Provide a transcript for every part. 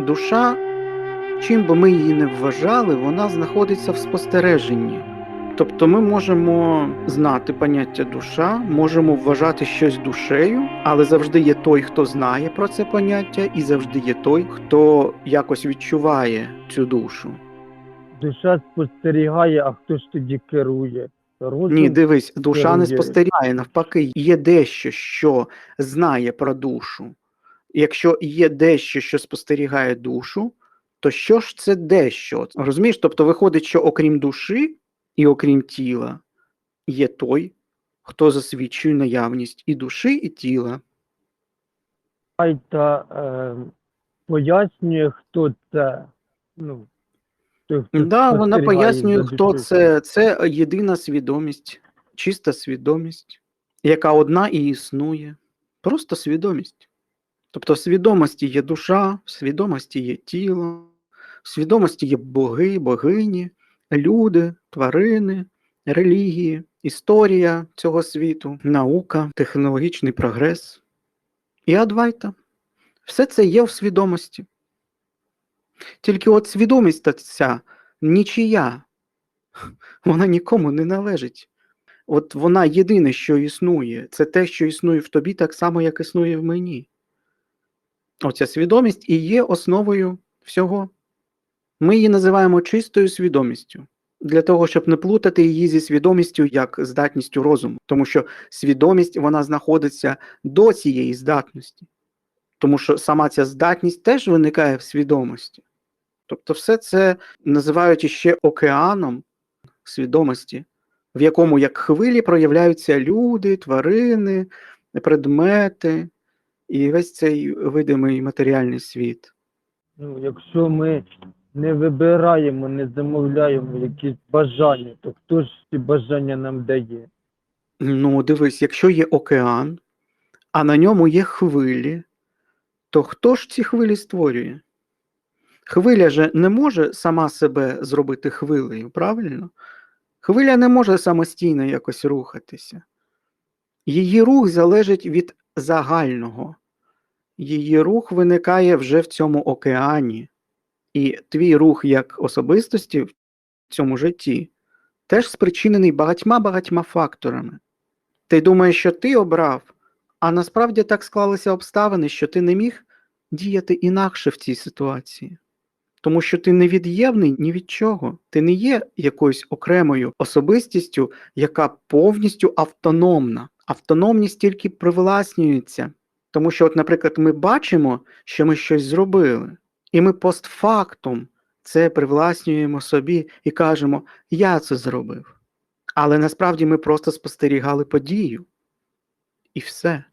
душа, чим би ми її не вважали, вона знаходиться в спостереженні. Тобто ми можемо знати поняття душа, можемо вважати щось душею, але завжди є той, хто знає про це поняття, і завжди є той, хто якось відчуває цю душу. Душа спостерігає, а хто ж тоді керує? Розум? Ні, дивись, душа не спостерігає, навпаки, є дещо, що знає про душу. Якщо є дещо, що спостерігає душу, то що ж це дещо? Розумієш? Тобто виходить, що окрім душі і окрім тіла, є той, хто засвідчує наявність і душі, і тіла. Хай та е, пояснює, хто це. Ну, той, хто Да, вона пояснює, хто це. Це єдина свідомість, чиста свідомість, яка одна і існує. Просто свідомість. Тобто в свідомості є душа, в свідомості є тіло, в свідомості є боги, богині, люди, тварини, релігії, історія цього світу, наука, технологічний прогрес і адвайта. Все це є в свідомості. Тільки от свідомість ця нічия, вона нікому не належить. От вона єдине, що існує, це те, що існує в тобі, так само, як існує в мені. Оця свідомість і є основою всього. Ми її називаємо чистою свідомістю. Для того, щоб не плутати її зі свідомістю як здатністю розуму. Тому що свідомість вона знаходиться до цієї здатності. Тому що сама ця здатність теж виникає в свідомості. Тобто, все це називають іще океаном свідомості, в якому як хвилі проявляються люди, тварини, предмети і весь цей видимий матеріальний світ. Ну, якщо ми не вибираємо, не замовляємо якісь бажання, то хто ж ці бажання нам дає? Ну, дивись, якщо є океан, а на ньому є хвилі, то хто ж ці хвилі створює? Хвиля же не може сама себе зробити хвилею, правильно? Хвиля не може самостійно якось рухатися. Її рух залежить від загального. Її рух виникає вже в цьому океані. І твій рух як особистості в цьому житті теж спричинений багатьма-багатьма факторами. Ти думаєш, що ти обрав, а насправді так склалися обставини, що ти не міг діяти інакше в цій ситуації. Тому що ти не від'ємний ні від чого. Ти не є якоюсь окремою особистістю, яка повністю автономна. Автономність тільки привласнюється. Тому що, от, наприклад, ми бачимо, що ми щось зробили, і ми постфактум це привласнюємо собі і кажемо, я це зробив. Але насправді ми просто спостерігали подію. І все.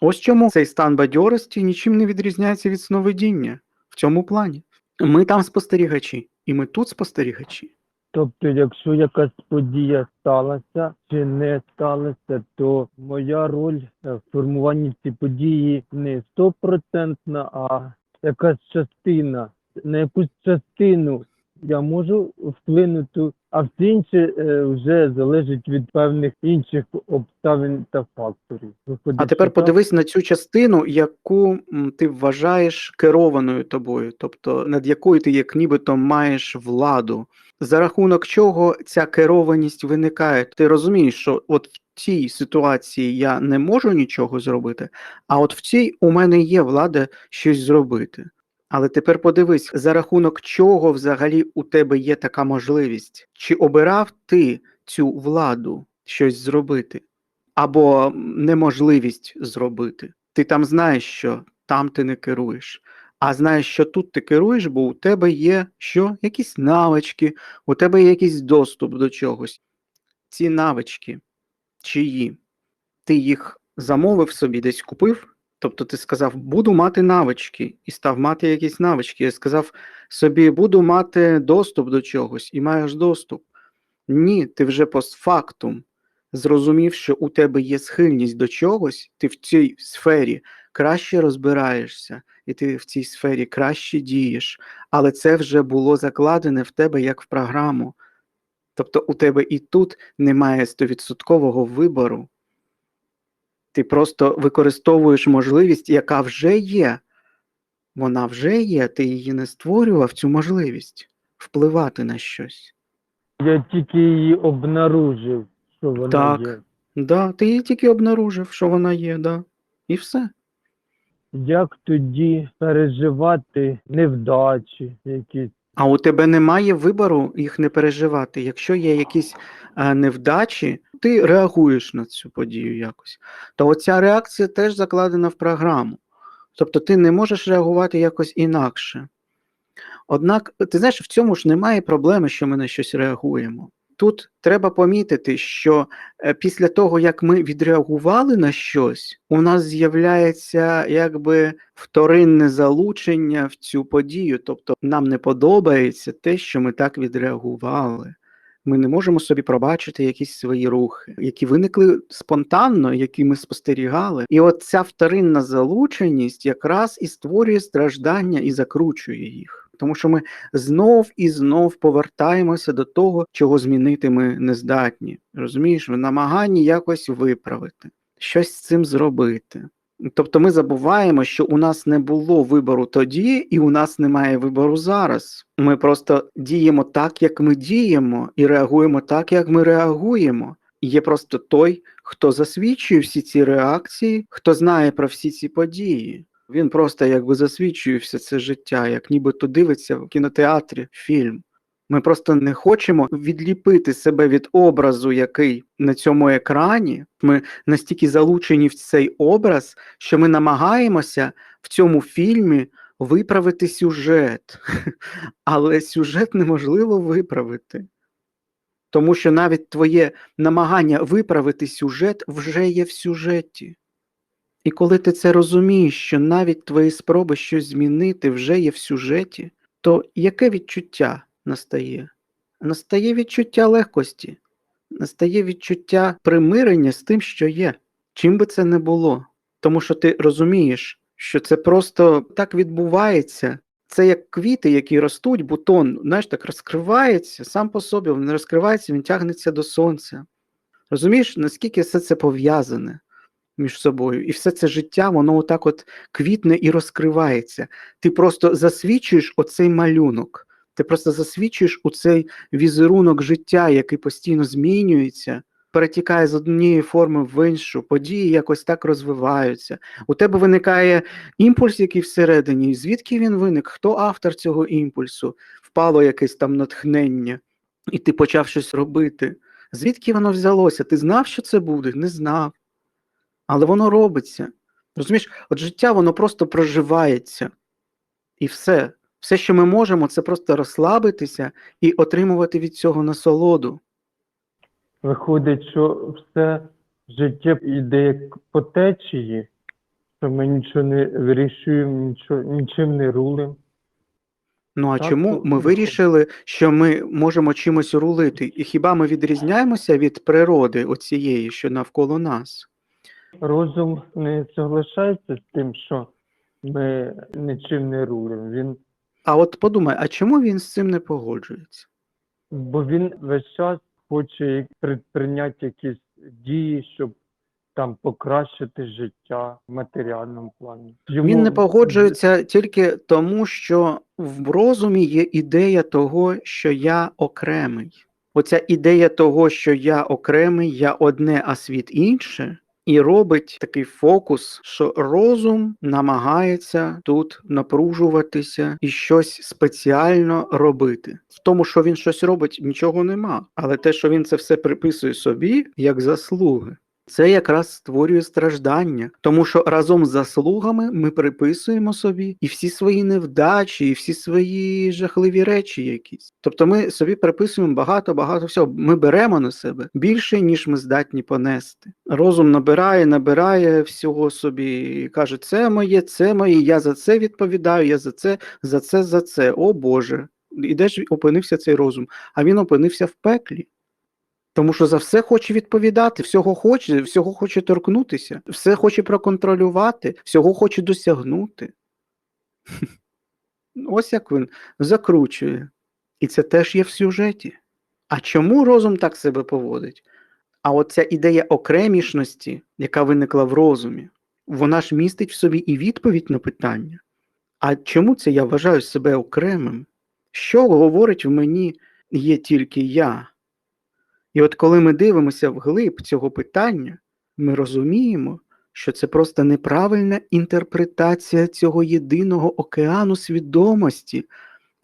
Ось чому цей стан бадьорості нічим не відрізняється від сновидіння в цьому плані. Ми там спостерігачі, і ми тут спостерігачі. Тобто, якщо якась подія сталася чи не сталася, то моя роль в формуванні цієї події не стопроцентна, а якась частина. На якусь частину я можу вплинути, а все інше е, вже залежить від певних інших обставин та факторів. Виходить, А тепер подивись на цю частину, яку ти вважаєш керованою тобою, тобто над якою ти як нібито маєш владу. За рахунок чого ця керованість виникає? Ти розумієш, що от в цій ситуації я не можу нічого зробити, а от в цій у мене є влада щось зробити. Але тепер подивись, за рахунок чого взагалі у тебе є така можливість? Чи обирав ти цю владу щось зробити? Або неможливість зробити? Ти там знаєш, що там ти не керуєш, а знаєш, що тут ти керуєш, бо у тебе є що? Якісь навички, у тебе є якийсь доступ до чогось. Ці навички чиї? Ти їх замовив собі, десь купив? Тобто ти сказав, буду мати навички, і став мати якісь навички. Я сказав собі, буду мати доступ до чогось, і маєш доступ. Ні, ти вже постфактум зрозумів, що у тебе є схильність до чогось, ти в цій сфері краще розбираєшся, і ти в цій сфері краще дієш, але це вже було закладене в тебе як в програму. Тобто у тебе і тут немає стовідсоткового вибору. Ти просто використовуєш можливість, яка вже є. Вона вже є, ти її не створював цю можливість впливати на щось. Я тільки її обнаружив, що вона Так. є. Да, ти її тільки обнаружив, що вона є, да. І все. Як тоді переживати невдачі якісь? А у тебе немає вибору їх не переживати. Якщо є якісь е, невдачі, ти реагуєш на цю подію якось. То оця реакція теж закладена в програму. Тобто ти не можеш реагувати якось інакше. Однак, ти знаєш, в цьому ж немає проблеми, що ми на щось реагуємо. Тут треба помітити, що е, після того, як ми відреагували на щось, у нас з'являється якби вторинне залучення в цю подію. Тобто нам не подобається те, що ми так відреагували. Ми не можемо собі пробачити якісь свої рухи, які виникли спонтанно, які ми спостерігали. І от ця вторинна залученість якраз і створює страждання і закручує їх. Тому що ми знов і знов повертаємося до того, чого змінити ми не здатні. Розумієш, в намаганні якось виправити, щось з цим зробити. Тобто ми забуваємо, що у нас не було вибору тоді, і у нас немає вибору зараз. Ми просто діємо так, як ми діємо, і реагуємо так, як ми реагуємо. Є просто той, хто засвідчує всі ці реакції, хто знає про всі ці події. Він просто якби засвідчує все це життя, як нібито дивиться в кінотеатрі фільм. Ми просто не хочемо відліпити себе від образу, який на цьому екрані. Ми настільки залучені в цей образ, що ми намагаємося в цьому фільмі виправити сюжет. Але сюжет неможливо виправити. Тому що навіть твоє намагання виправити сюжет вже є в сюжеті. І коли ти це розумієш, що навіть твої спроби щось змінити вже є в сюжеті, то яке відчуття настає? Настає відчуття легкості, настає відчуття примирення з тим, що є, чим би це не було. Тому що ти розумієш, що це просто так відбувається. Це як квіти, які ростуть, бутон, знаєш, так розкривається сам по собі, він розкривається, він тягнеться до сонця. Розумієш, наскільки все це пов'язане між собою, і все це життя, воно отак от квітне і розкривається. Ти просто засвідчуєш оцей малюнок, ти просто засвідчуєш у цей візерунок життя, який постійно змінюється, перетікає з однієї форми в іншу, події якось так розвиваються. У тебе виникає імпульс, який всередині, звідки він виник? Хто автор цього імпульсу? Впало якесь там натхнення, і ти почав щось робити. Звідки воно взялося? Ти знав, що це буде? Не знав. Але воно робиться. Розумієш, от життя воно просто проживається. І все. Все, що ми можемо, це просто розслабитися і отримувати від цього насолоду. Виходить, що все життя йде як по течії, що ми нічого не вирішуємо, нічого, нічим не рулимо. Ну а Так, чому то ми вирішили, що ми можемо чимось рулити? І хіба ми відрізняємося від природи оцієї, що навколо нас? Розум не соглашається з тим, що ми нічим не рулимо. Він, А от подумай, а чому він з цим не погоджується? бо він весь час хоче предприйняти якісь дії, щоб там покращити життя в матеріальному плані. Йому Він не погоджується тільки тому, що в розумі є ідея того, що я окремий. Оця ідея того, що я окремий, я одне, а світ інше, і робить такий фокус, що розум намагається тут напружуватися і щось спеціально робити. В тому, що він щось робить, нічого нема. Але те, що він це все приписує собі як заслуги, це якраз створює страждання, тому що разом з заслугами ми приписуємо собі і всі свої невдачі, і всі свої жахливі речі якісь. Тобто ми собі приписуємо багато, багато всього. Ми беремо на себе більше, ніж ми здатні понести. Розум набирає, набирає всього собі і каже: це моє, це моє, я за це відповідаю, я за це, за це, за це. О Боже. І де ж опинився цей розум? А він опинився в пеклі. Тому що за все хоче відповідати, всього хоче, всього хоче торкнутися, все хоче проконтролювати, всього хоче досягнути. Ось як він закручує. І це теж є в сюжеті. А чому розум так себе поводить? А оця ідея окремішності, яка виникла в розумі, вона ж містить в собі і відповідь на питання. А чому це я вважаю себе окремим? Що говорить в мені є тільки я? І от коли ми дивимося вглиб цього питання, ми розуміємо, що це просто неправильна інтерпретація цього єдиного океану свідомості,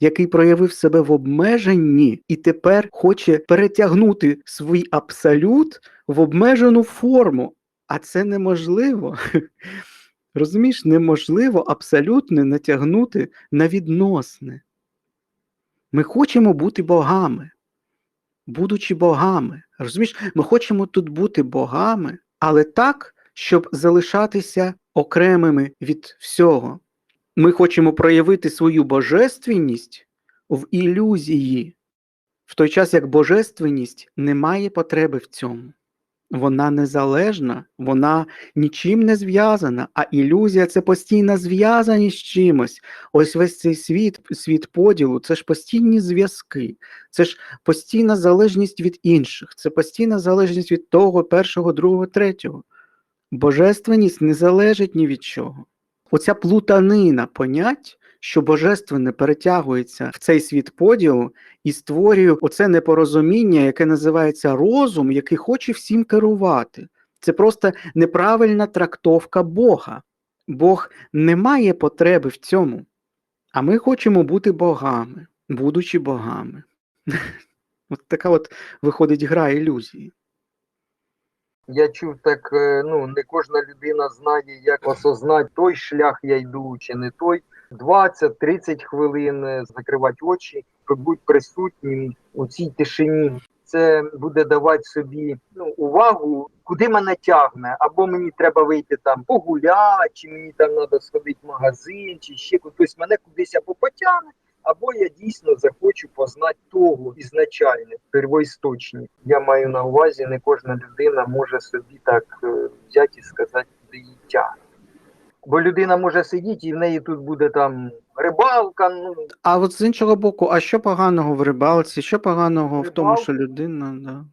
який проявив себе в обмеженні і тепер хоче перетягнути свій абсолют в обмежену форму. А це неможливо. Розумієш, неможливо абсолютно натягнути на відносне. Ми хочемо бути богами, будучи богами. Розумієш, ми хочемо тут бути богами, але так, щоб залишатися окремими від всього. Ми хочемо проявити свою божественність в ілюзії, в той час як божественність не має потреби в цьому. Вона незалежна, вона нічим не зв'язана, а ілюзія це постійна зв'язаність з чимось. Ось весь цей світ, світ поділу, це ж постійні зв'язки, це ж постійна залежність від інших, це постійна залежність від того, першого, другого, третього. Божественність не залежить ні від чого. Оця плутанина понять, що божественне перетягується в цей світ поділу і створює оце непорозуміння, яке називається розум, який хоче всім керувати. Це просто неправильна трактовка Бога. Бог не має потреби в цьому. А ми хочемо бути богами, будучи богами. От така от виходить гра ілюзії. Я чув так, е, ну не кожна людина знає, як осознати той шлях я йду, чи не той. 20-30 хвилин е, закривати очі, побудь присутнім у цій тишині. Це буде давати собі ну, увагу, куди мене тягне, або мені треба вийти там погуляти, чи мені там треба сходити в магазин, чи ще кудись. Тобто мене кудись або потягне, або я дійсно захочу познати того ізначальне, первоісточник. Я маю на увазі, не кожна людина може собі так е, взяти і сказати, куди її тягне. Бо людина може сидіти і в неї тут буде там рибалка. Ну А от з іншого боку, а що поганого в рибалці? Що поганого в тому, що людина. Да.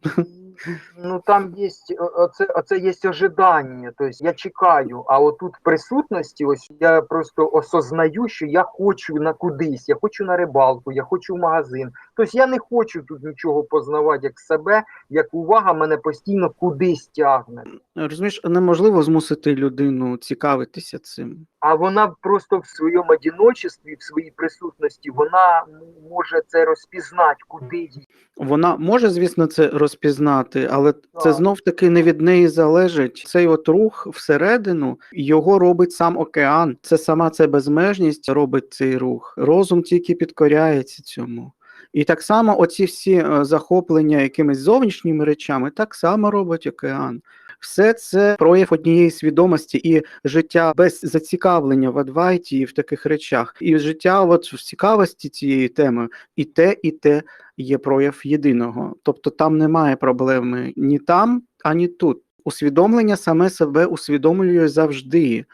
Ну там є оце, оце є ожидання. Тобто я чекаю. А отут присутності, ось я просто осознаю, що я хочу на кудись, я хочу на рибалку, я хочу в магазин. Тобто я не хочу тут нічого познавати як себе, як увага мене постійно кудись тягне. Розумієш, неможливо змусити людину цікавитися цим. А вона просто в своєму одиночестві, в своїй присутності, вона може це розпізнати, куди їй. Вона може, звісно, це розпізнати, але це знов таки не від неї залежить. Цей от рух всередину його робить сам океан. Це сама ця безмежність робить цей рух. Розум тільки підкоряється цьому. І так само оці всі е, захоплення якимись зовнішніми речами так само робить океан. Все це прояв однієї свідомості і життя без зацікавлення в адвайті і в таких речах. І життя от в цікавості цієї теми і те, і те є прояв єдиного. Тобто там немає проблеми ні там, ані тут. Усвідомлення саме себе усвідомлює завжди.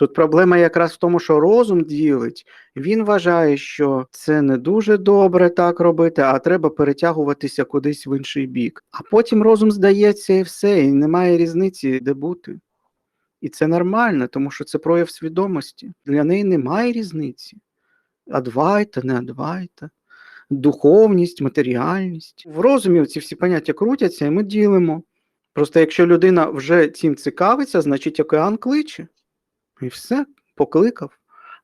Тут проблема якраз в тому, що розум ділить, він вважає, що це не дуже добре так робити, а треба перетягуватися кудись в інший бік. А потім розум здається і все, і немає різниці, де бути. І це нормально, тому що це прояв свідомості. Для неї немає різниці. Адвайта, не адвайта, духовність, матеріальність. В розумі ці всі поняття крутяться, і ми ділимо. Просто якщо людина вже цим цікавиться, значить океан кличе. І все, покликав.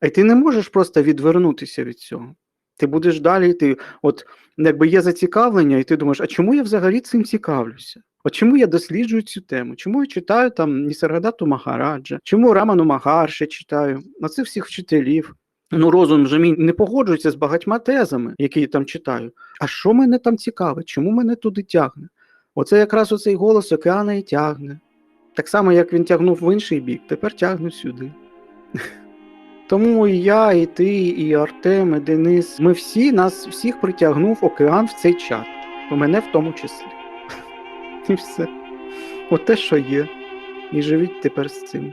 А ти не можеш просто відвернутися від цього. Ти будеш далі йти. От якби є зацікавлення, і ти думаєш, а чому я взагалі цим цікавлюся? От чому я досліджую цю тему? Чому я читаю там Нісаргадату Магараджа? Чому Раману Магарші читаю? На цих всіх вчителів. Ну, розум же мій не погоджується з багатьма тезами, які я там читаю. А що мене там цікавить? Чому мене туди тягне? Оце якраз оцей голос океана і тягне. Так само, як він тягнув в інший бік, тепер тягне сюди. Тому і я, і ти, і Артем, і Денис. Ми всі нас всіх притягнув океан в цей чат. Мене в тому числі. І все. Оте, що є. І живіть тепер з цим.